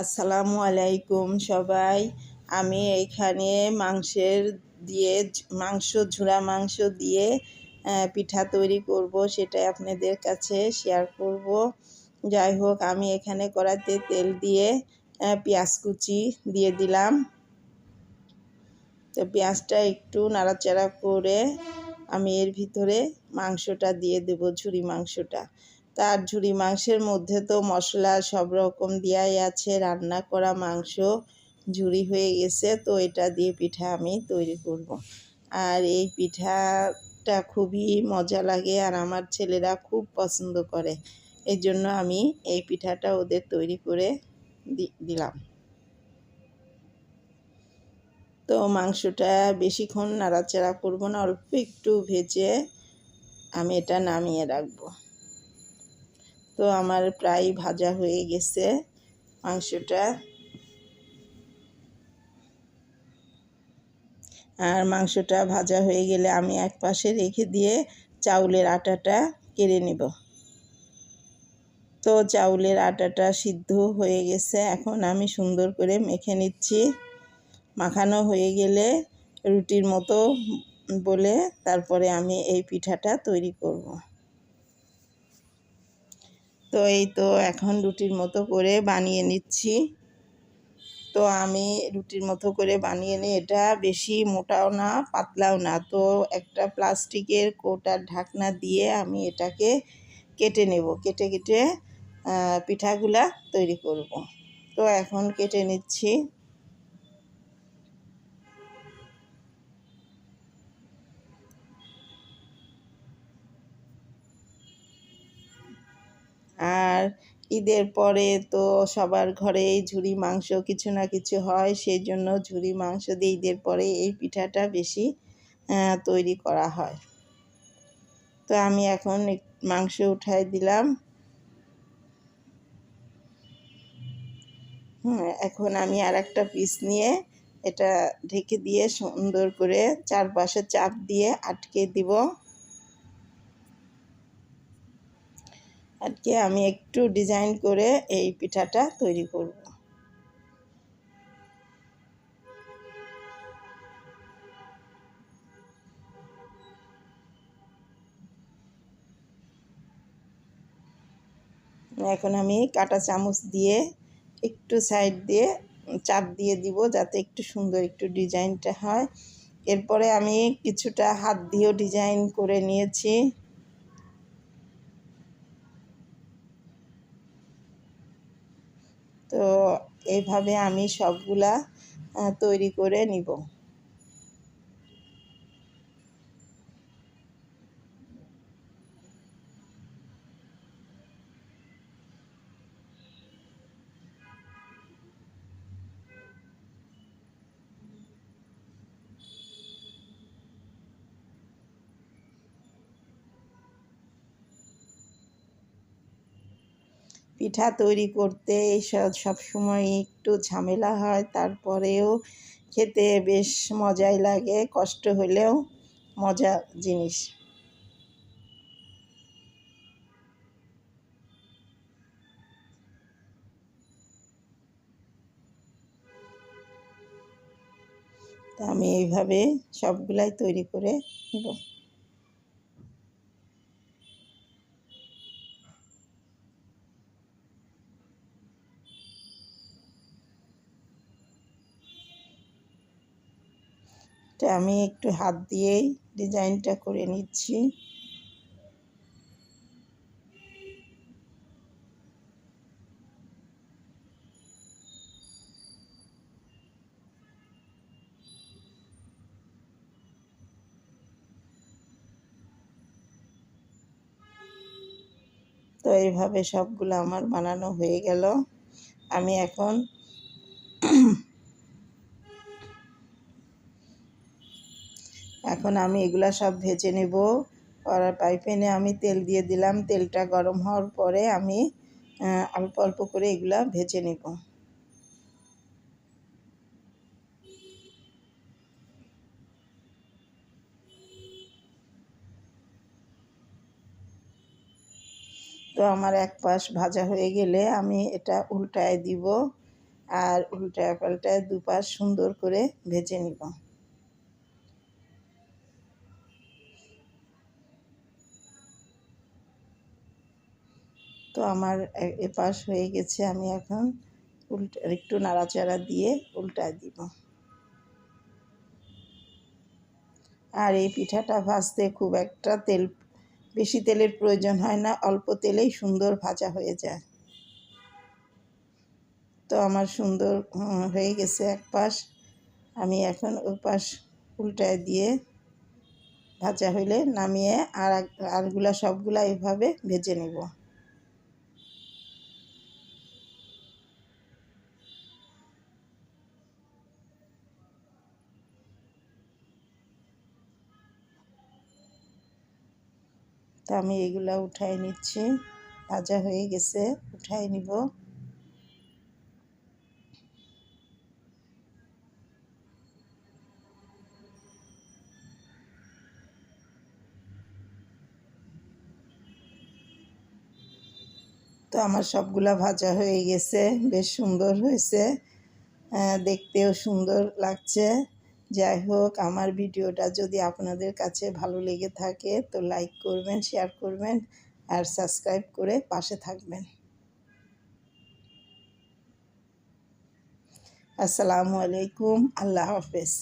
আসসালামু আলাইকুম সবাই। আমি এইখানে মাংসের দিয়ে মাংস ঝুরা মাংস দিয়ে পিঠা তৈরি করব সেটাই আপনাদের কাছে শেয়ার করব। যাই হোক, আমি এখানে কড়াতে তেল দিয়ে পেঁয়াজ কুচি দিয়ে দিলাম। তো পেঁয়াজটা একটু নাড়াচাড়া করে আমি এর ভিতরে মাংসটা দিয়ে দেব, ঝুরি মাংসটা। তার ঝুরি মাংসের মধ্যে তো মশলা সব রকম দেওয়াই আছে, রান্না করা মাংস ঝুরি হয়ে গেছে, তো এটা দিয়ে পিঠা আমি তৈরি করব। আর এই পিঠাটা খুবই মজা লাগে আর আমার ছেলেরা খুব পছন্দ করে। এই জন্য আমি এই পিঠাটা ওদের তৈরি করে দিলাম। তো মাংসটা বেশিক্ষণ নাড়াচাড়া করব না, অল্প একটু ভেজে আমি এটা নামিয়ে রাখব। তো আমার প্রায় ভাজা হয়ে গেছে মাংসটা। আর মাংসটা ভাজা হয়ে গেলে আমি এক পাশে রেখে দিয়ে চাউলের আটাটা কেড়ে নেব। তো চাউলের আটাটা সিদ্ধ হয়ে গেছে, এখন আমি সুন্দর করে মেখে নিচ্ছি। মাখানো হয়ে গেলে রুটির মতো বলে তারপরে আমি এই পিঠাটা তৈরি করব। তো এই তো এখন রুটির মতো করে বানিয়ে নিচ্ছি। তো আমি রুটির মতো করে বানিয়ে নিই। এটা বেশি মোটাও না, পাতলাও না। তো একটা প্লাস্টিকের কোটার ঢাকনা দিয়ে আমি এটাকে কেটে নেব। কেটে কেটে পিঠাগুলা তৈরি করব। তো এখন কেটে নিচ্ছি। ঈদের পরে তো সবার ঘরেই ঝুরি মাংস কিছু না কিছু হয়, সেই জন্য ঝুরি মাংস দিয়ে ঈদের পরে এই পিঠাটা বেশি তৈরি করা হয়। তো আমি এখন মাংস উঠাই দিলাম। এখন আমি আর একটা পিস নিয়ে এটা ঢেকে দিয়ে সুন্দর করে চারপাশে চাপ দিয়ে আটকে দিব। আজকে আমি একটু ডিজাইন করে এই পিঠাটা তৈরি করব। এখন আমি কাটা চামচ দিয়ে একটু সাইড দিয়ে চাপ দিয়ে দিব যাতে একটু সুন্দর একটু ডিজাইনটা হয়। এরপরে আমি কিছুটা হাত দিয়েও ডিজাইন করে নিয়েছি। তো এইভাবে আমি সবগুলা তৈরি করে নিব। পিঠা তৈরি করতে এইসব সবসময় একটু ঝামেলা হয়, তারপরেও খেতে বেশ মজাই লাগে, কষ্ট হলেও মজা জিনিস। তা আমি এইভাবে সবগুলাই তৈরি করে নেব। এটা আমি একটু হাত দিয়েই ডিজাইনটা করে নিচ্ছি। তো এইভাবে সবগুলো আমার বানানো হয়ে গেল। আমি এখন এখন আমি এগুলা সব ভেজে নেব। কড়ার পাইপেনে আমি তেল দিয়ে দিলাম। তেলটা গরম হওয়ার পরে আমি অল্প অল্প করে এগুলা ভেজে নেব। তো আমার এক পাশ ভাজা হয়ে গেলে আমি এটা উল্টায় দিব আর উল্টায় পাল্টায় দুপাশ সুন্দর করে ভেজে নিব। তো আমার এপাশ হয়ে গেছে, আমি এখন উল্টা একটু নাড়াচাড়া দিয়ে উল্টায় দিব। আর এই পিঠাটা ভাজতে খুব একটা তেল, বেশি তেলের প্রয়োজন হয় না, অল্প তেলেই সুন্দর ভাজা হয়ে যায়। তো আমার সুন্দর হয়ে গেছে এক পাশ আমি এখন ওই পাশ উল্টায় দিয়ে ভাজা হইলে নামিয়ে আর আরগুলা সবগুলা এভাবে ভেজে নেব। তো আমি এগুলা উঠাই নিচ্ছি। ভাজা হয়ে গেছে, উঠাই নিব। তো আমার সবগুলা ভাজা হয়ে গেছে, বেশ সুন্দর হয়েছে। দেখতেও সুন্দর লাগছে। যাই হোক, আমার ভিডিওটা যদি আপনাদের কাছে ভালো লেগে থাকে তো লাইক করবেন শেয়ার করবেন আর সাবস্ক্রাইব করে পাশে থাকবেন। আসসালামু আলাইকুম, আল্লাহ হাফেজ।